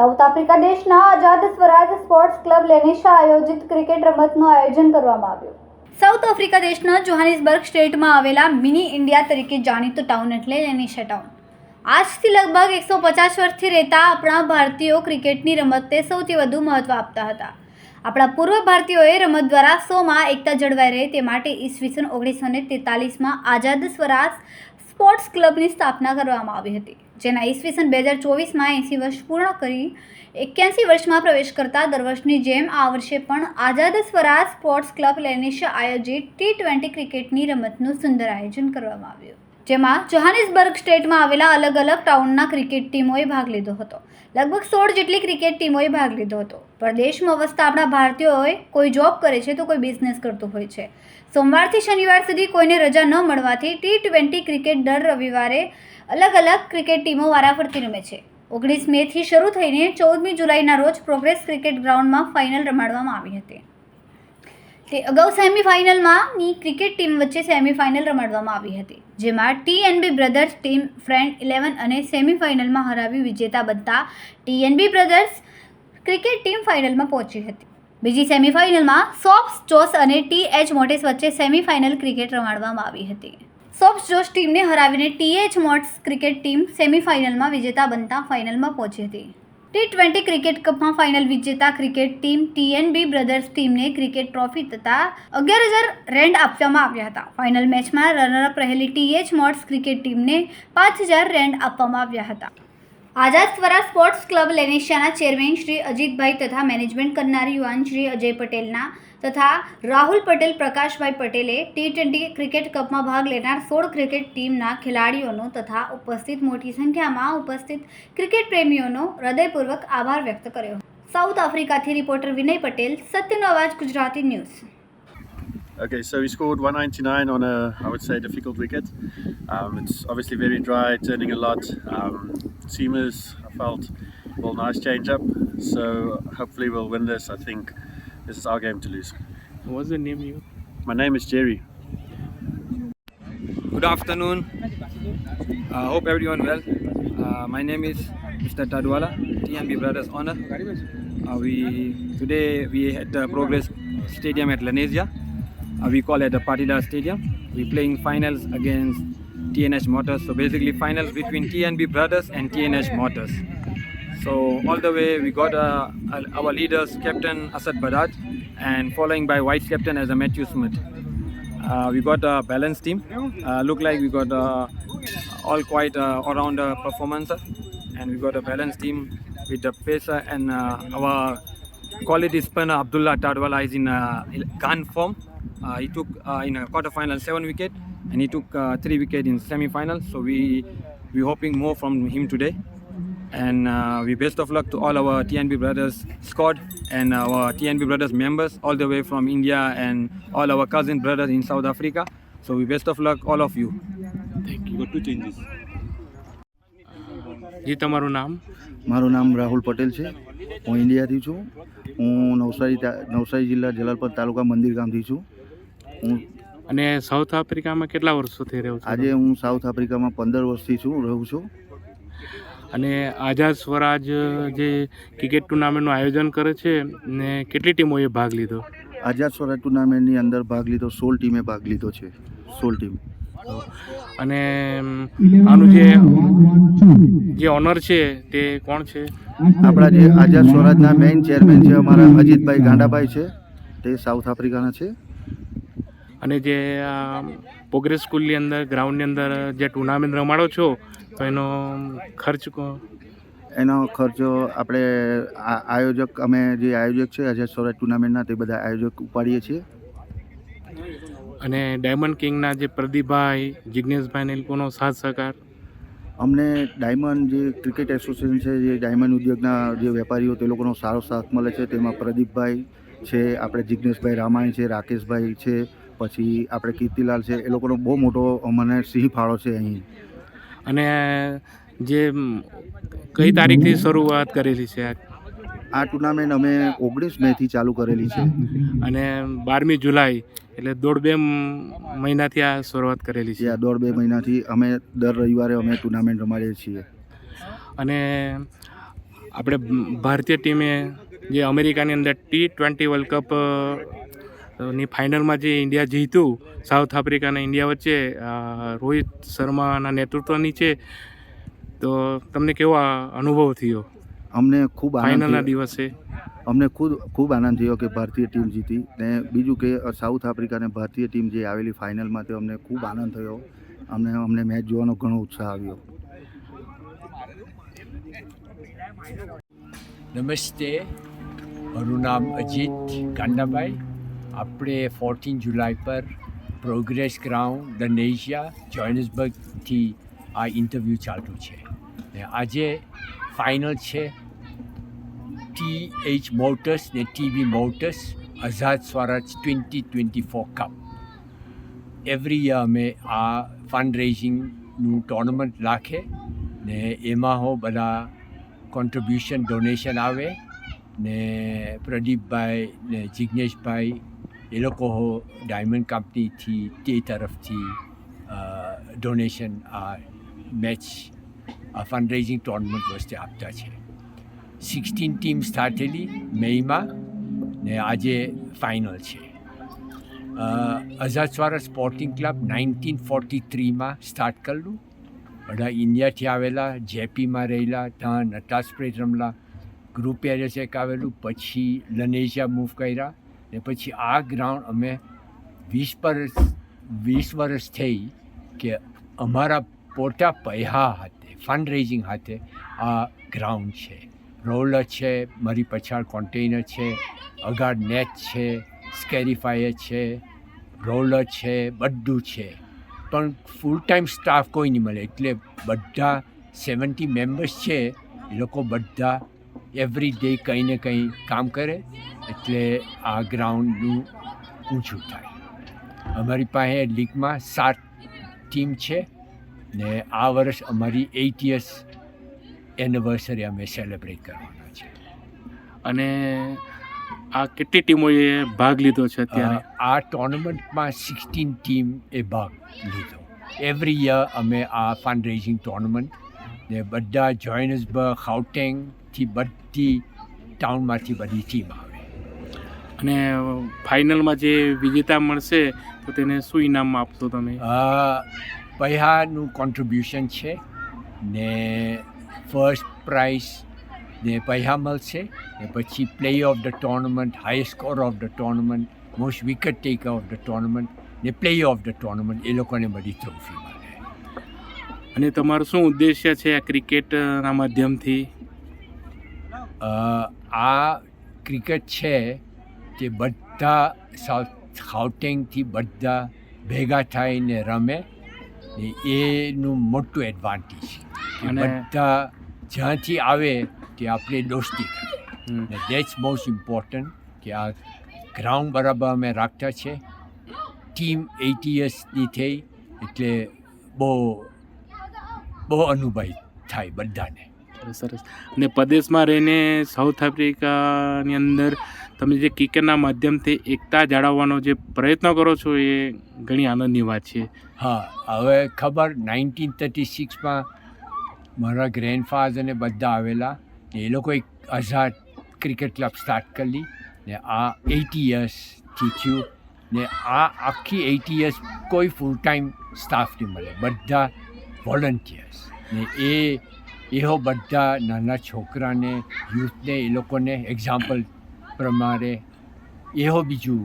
South Africa દેશના આઝાદ Swaraj sports club લેનિશા આયોજિત cricket રમતનું આયોજન કરવામાં આવ્યું. સાઉથ આફ્રિકા દેશના જોહાનિસબર્ગ સ્ટેટમાં આવેલા મિની ઇન્ડિયા તરીકે જાણીતું ટાઉન એટલે લેનિશા ટાઉન. આજથી લગભગ એકસો પચાસ વર્ષથી રહેતા આપણા ભારતીયો ક્રિકેટની રમતને સૌથી વધુ મહત્ત્વ આપતા હતા. આપણા પૂર્વ ભારતીયોએ રમત દ્વારા સોમાં એકતા જળવાઈ રહે તે માટે ઈસવીસન ઓગણીસો ને તેતાલીસમાં આઝાદ સ્વરાજ સ્પોર્ટ્સ ક્લબની સ્થાપના કરવામાં આવી હતી. જેના ઈસવીસન બે હજાર ચોવીસમાં એંસી વર્ષ પૂર્ણ કરી, એક્યાસી વર્ષમાં પ્રવેશ કરતા દર વર્ષની જેમ આ વર્ષે પણ આઝાદ સ્વરાજ સ્પોર્ટ્સ ક્લબ લેનિશ આયોજિત ટી ટ્વેન્ટી ક્રિકેટની રમતનું સુંદર આયોજન કરવામાં આવ્યું. જેમાં જોહાનિસબર્ગ સ્ટેટમાં આવેલા અલગ અલગ ટાઉનના ક્રિકેટ ટીમોએ ભાગ લીધો હતો. લગભગ સોળ જેટલી ક્રિકેટ ટીમોએ ભાગ લીધો હતો. પ્રદેશમાં વસતા આપણા ભારતીયોએ કોઈ જોબ કરે છે તો કોઈ બિઝનેસ કરતું હોય છે. સોમવારથી શનિવાર સુધી કોઈને રજા ન મળવાથી ટી ટ્વેન્ટી ક્રિકેટ દર રવિવારે અલગ અલગ ક્રિકેટ ટીમો વારાફરતી રમે છે. ઓગણીસ મેથી શરૂ થઈને ચૌદમી જુલાઈના રોજ પ્રોગ્રેસ ક્રિકેટ ગ્રાઉન્ડમાં ફાઇનલ રમાડવામાં આવી હતી. તે અગાઉ સેમિફાઇનલમાંની ક્રિકેટ ટીમ વચ્ચે સેમિફાઇનલ રમાડવામાં આવી હતી, જેમાં TNB brothers team friend eleven અને સેમિફાઇનલમાં હરાવી વિજેતા બનતા ટીએનબી બ્રધર્સ ક્રિકેટ ટીમ ફાઇનલમાં પહોંચી હતી. બીજી સેમિફાઇનલમાં સોફ્સ જોસ અને ટી એચ મોટેસ વચ્ચે સેમિફાઇનલ ક્રિકેટ રમાડવામાં આવી હતી. સોફ્સ જોસ ટીમને હરાવીને T H Motors cricket team સેમિફાઇનલમાં વિજેતા બનતા ફાઇનલમાં પહોંચી હતી. ટી ટ્વેન્ટી ક્રિકેટ કપમાં ફાઇનલ વિજેતા ક્રિકેટ ટીમ ટીએનબી બ્રધર્સ ટીમને ક્રિકેટ ટ્રોફી તથા અગિયાર હજાર રેન્ડ આપવામાં આવ્યા હતા. ફાઇનલ મેચમાં રનરઅપ રહેલી ટીએચ મોટ્સ ક્રિકેટ ટીમને પાંચ હજાર રેન્ડ આપવામાં આવ્યા હતા. આઝાદ સ્વરાજ સ્પોર્ટ્સ ક્લબ લેનેશિયાના ચેરમેન શ્રી અજીતભાઈ તથા મેનેજમેન્ટ કરનાર યુવાન શ્રી અજય પટેલના તથા રાહુલ પટેલ, પ્રકાશભાઈ પટેલે ટી ટ્વેન્ટી ક્રિકેટ કપમાં ભાગ લેનાર સોળ ક્રિકેટ ટીમના ખેલાડીઓનો તથા ઉપસ્થિત મોટી સંખ્યામાં ઉપસ્થિત ક્રિકેટ પ્રેમીઓનો હૃદયપૂર્વક આભાર વ્યક્ત કર્યો. સાઉથ આફ્રિકાથી રિપોર્ટર વિનય પટેલ, સત્યનો અવાજ, Gujarati news. Okay, so we scored 199 on a, I would say, difficult wicket. Um, it's obviously very dry, turning a lot. Um, seamers, I felt, well, nice change up. So hopefully we'll win this. I think this is our game to lose. What's the name you? My name is Jerry. Good afternoon. Uh, hope everyone well. Uh, my name is Mr. Tadwala, TNB Brothers Honor. Uh, we today we at the Progress Stadium at Lanesia. Uh, we call it the Patida Stadium. We're playing finals against TNH Motors. So basically finals between TNB Brothers and TNH Motors. So all the way we got uh, our leaders, Captain Asad Badaj, and following by Vice Captain as a Matthew Smith. Uh, we got a balanced team. Uh, look like we got uh, all quite uh, all-round uh, performance, and we got a balanced team with the pacer and uh, our quality spinner Abdullah Tadwala is in uh, gun form. Uh, he took uh, in a quarter-final seven wicket, and he took uh, three wicket in semi-final. So we we hoping more from him today. And uh, we best of luck to all our TNB brothers squad and our TNB brothers members all the way from India and all our cousin brothers in South Africa. So we best of luck all of you. Thank you. Got two changes. જી તમારું નામ મારું નામ રાહુલ પટેલ છે હું ઇન્ડિયાથી છું હું નવસારી તા- નવસારી જિલ્લા જલાલપર તાલુકા મંદિર ગામથી છું હું અને સાઉથ આફ્રિકામાં કેટલા વર્ષોથી રહ્યો છું? આજે હું સાઉથ આફ્રિકામાં પંદર વર્ષથી છું રહું છું. અને આઝાદ સ્વરાજ જે ક્રિકેટ ટુર્નામેન્ટનું આયોજન કરે છે ને કેટલી ટીમોએ ભાગ લીધો? આઝાદ સ્વરાજ ટુર્નામેન્ટની અંદર ભાગ લીધો સોળ ટીમે ભાગ લીધો છે સોળ ટીમ. અને આનું જે જે ઓનર છે તે કોણ છે? આપણા જે આઝાદ સ્વરાજના મેઇન ચેરમેન છે અમારા અજીતભાઈ ગાંડાભાઈ છે તે સાઉથ આફ્રિકાના છે. અને જે આ પ્રોગ્રેસ સ્કૂલની અંદર ગ્રાઉન્ડની અંદર જે ટુર્નામેન્ટ રમાડો છો તો એનો ખર્ચ એનો ખર્ચો આપણે આ- આયોજક અમે જે આયોજક છે અજય સ્વરાજ ટુર્નામેન્ટના તે બધા આયોજક ઉપાડીએ છીએ. અને ડાયમંડ કિંગના જે પ્રદીપભાઈ જિજ્ઞેશભાઈ ને એ લોકોનો સાથ સહકાર? અમને ડાયમંડ જે ક્રિકેટ એસોસિએશન છે જે ડાયમંડ ઉદ્યોગના જે વેપારીઓ તે લોકોનો સારો સાથ મળે છે. તેમાં પ્રદીપભાઈ છે આપણે જિજ્ઞેશભાઈ રામાણી છે રાકેશભાઈ છે પછી આપણે કીર્તિલાલ છે એ લોકોનો બહુ મોટો અમને સિંહ ફાળો છે અહીં. અને જે કઈ તારીખથી શરૂઆત કરેલી છે આ? ટુર્નામેન્ટ અમે ઓગણીસ મેથી ચાલુ કરેલી છે. અને બારમી જુલાઈ એટલે દોઢ બે મહિનાથી આ શરૂઆત કરેલી છે. આ દોઢ બે મહિનાથી અમે દર રવિવારે અમે ટુર્નામેન્ટ રમાડીએ છીએ. અને આપણે ભારતીય ટીમે જે અમેરિકાની અંદર ટી ટ્વેન્ટી વર્લ્ડ કપ ની ફાઇનલમાં જે ઇન્ડિયા જીત્યું સાઉથ આફ્રિકા અને ઇન્ડિયા વચ્ચે રોહિત શર્માના નેતૃત્વની છે તો તમને કેવો અનુભવ થયો? અમને ખૂબ આનંદ ફાઇનલના દિવસે? અમને ખુદ ખૂબ આનંદ થયો કે ભારતીય ટીમ જીતી. ને બીજું કે સાઉથ આફ્રિકા અને ભારતીય ટીમ જે આવેલી ફાઇનલમાં તે અમને ખૂબ આનંદ થયો. અમને અમને મેચ જોવાનો ઘણો ઉત્સાહ આવ્યો. નમસ્તે. મારું નામ અજીત કાંડાભાઈ આપણે ફોર્ટીન જુલાઈ પર પ્રોગ્રેસ ગ્રાઉન્ડ દનેશિયા જોહાનિસબર્ગથી આ ઇન્ટરવ્યૂ ચાલતું છે. ને આજે ફાઇનલ છે ટી એચ મોટર્સ ને TV Motors Azad Swaraj twenty twenty four cup every year અમે આ ફંડ રેઝિંગનું ટોર્નામેન્ટ રાખે ને એમાં હો બધા કોન્ટ્રીબ્યુશન ડોનેશન આવે ને પ્રદીપભાઈ ને જિજ્ઞેશભાઈ એ લોકો ડાયમંડ કંપનીથી તે તરફથી ડોનેશન આ મેચ આ ફંડ રેઝિંગ ટોર્નામેન્ટ વસ્તે આપતા છે. સિક્સટીન ટીમ સ્ટાર્ટ થયેલી મેમાં ને આજે ફાઇનલ છે. Azad Swaraj sporting club nineteen forty થ્રીમાં start કરેલું. બધા ઇન્ડિયાથી આવેલા જેપીમાં રહેલા, ત્યાં નટાસ્પ્રેટ રમલા ગ્રુપ એરિયસ એક આવેલું, પછી લનેશિયા મૂવ કર્યા. ને પછી આ ગ્રાઉન્ડ અમે વીસ વર્ષ વીસ વર્ષ થઈ કે અમારા પોતા પૈહા હાથે ફંડ રેઝિંગ હાથે આ ગ્રાઉન્ડ છે. રોલર છે, મારી પછાડ કોન્ટેનર છે, અગાડ નેટ છે સ્કેરીફાયર છે, રોલર છે, બધું છે. પણ ફૂલ ટાઈમ સ્ટાફ કોઈ નહીં મળે, એટલે બધા સેવન્ટી મેમ્બર્સ છે, એ લોકો બધા એવરી ડે કંઈ ને કંઈ કામ કરે. એટલે આ ગ્રાઉન્ડનું ઊંચું થાય. અમારી પાસે લીગમાં સાત ટીમ છે ને આ વર્ષ અમારી એઇટ યર્સ એનિવર્સરી અમે સેલિબ્રેટ કરવાના છે. અને આ કેટલી ટીમોએ ભાગ લીધો છે અત્યારે? આ ટોર્નામેન્ટમાં સિક્સટીન ટીમ એ ભાગ લીધો. એવરી યર અમે આ ફંડ રેઇઝિંગ ટોર્નામેન્ટ ને બધા જોઇનસબર્ગ હાઉટેંગથી બધી ટાઉનમાંથી બધી ટીમ આવે. અને ફાઇનલમાં જે વિજેતા મળશે તો તેને શું ઇનામ આપશો તમે? પૈસાનું કોન્ટ્રીબ્યુશન છે ને ફર્સ્ટ પ્રાઇઝ ને પૈસા મળશે ને પછી play of the tournament high score of the tournament most wicket taker of the tournament ને પ્લે ઓફ ધ ટોર્નામેન્ટ એ લોકોને બધી ટ્રોફી મળે. અને તમારો શું ઉદ્દેશ્ય છે આ ક્રિકેટના માધ્યમથી? આ ક્રિકેટ છે તે બધા સાઉથ હાઉટેંગથી બધા ભેગા થઈને રમે. એનું મોટું એડવાન્ટેજ છે અને- બધા જ્યાંથી આવે તે આપણે દોસ્તી કરે હમ. દેટ્સ મોસ્ટ ઇમ્પોર્ટન્ટ કે આ ગ્રાઉન્ડ બરાબર અમે રાખતા છે. ટીમ એટી યર્સની થઈ એટલે બહુ બહુ અનુભવ થાય બધાને. સરસ સરસ. અને પ્રદેશમાં રહીને સાઉથ આફ્રિકાની અંદર તમે જે ક્રિકેટના માધ્યમથી એકતા જાળવવાનો જે પ્રયત્ન કરો છો એ ઘણી આનંદની વાત છે. હા, હવે ખબર નાઇન્ટીન થર્ટી સિક્સમાં મારા ગ્રેન્ડફાધર અને બધા આવેલા ને એ લોકો એક આઝાદ ક્રિકેટ ક્લબ સ્ટાર્ટ કરી ને આ એટી યર્સથી થયું ને આ આખી એટી યર્સ કોઈ ફૂલ ટાઈમ સ્ટાફ નહીં મળે, બધા વોલન્ટિયર્સ ને એ, એહો બધા નાના છોકરાને યુથને એ લોકોને એક્ઝામ્પલ પ્રમાણે એહો બીજું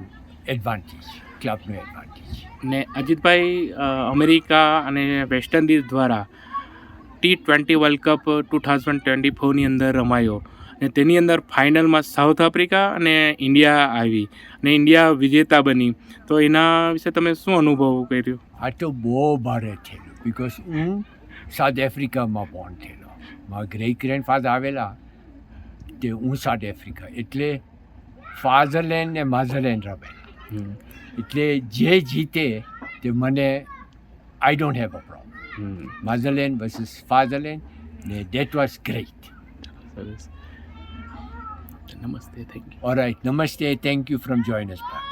એડવાન્ટેજ ક્લબનું એડવાન્ટેજ ને અજીતભાઈ અમેરિકા અને વેસ્ટ ઇન્ડિઝ દ્વારા T twenty world cup two thousand twenty ફોરની અંદર રમાયો. અને તેની અંદર ફાઇનલમાં સાઉથ આફ્રિકા અને ઇન્ડિયા આવી અને ઇન્ડિયા વિજેતા બની. તો એના વિશે તમે શું અનુભવ કર્યો? આ તો બહુ ભારે થયેલું બિકોઝ હું સાઉથ આફ્રિકામાં બોર્ન થયેલો. મારા ગ્રેટ ગ્રેન્ડફાધર આવેલા તે હું સાઉથ આફ્રિકા એટલે ફાધરલેન્ડ ને માધરલેન્ડ રમે. એટલે જે જીતે તે મને I don't have a problem motherland versus fatherland ને દેટ વોઝ ગ્રેટ નમસ્તે થેન્ક યુ રાઈટ નમસ્તે થેન્ક યુ ફ્રોમ જોઈનસ